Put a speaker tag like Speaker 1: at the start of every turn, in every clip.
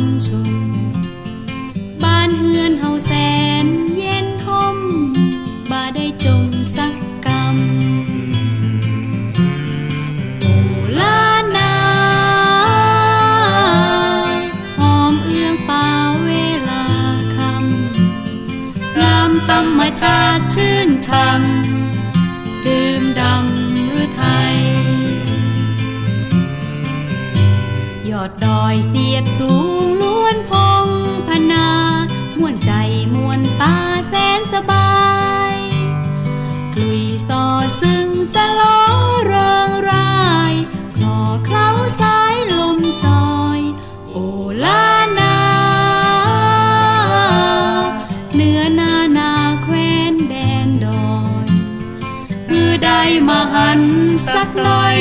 Speaker 1: งชม บ้านเฮือนเฮาแสนเย็นทมบ่ได้จมสักกำโอลานาหอมเอื้องป่าเวลาคำงามธรรมาชาติชื่นชม อดดอยเสียดสูงล้วนพองพนามวนใจมวนตาแสนสบายกลุยซอซึ่งสลอเริงรายคลอเคล้าสายลมจอย โอลานาเหนือนานาแควนแดนดอยเพื่อได้มาหันสักหน่อย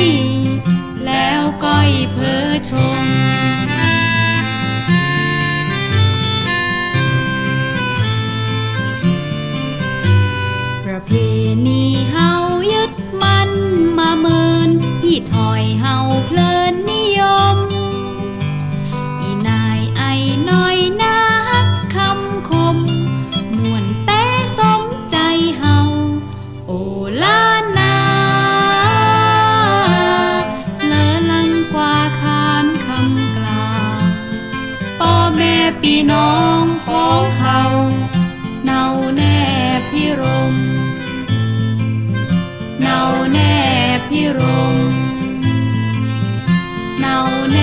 Speaker 1: แม่พี่น้องของเขาเนาแน่พี่รมเนาแน่พี่รมเนาแน่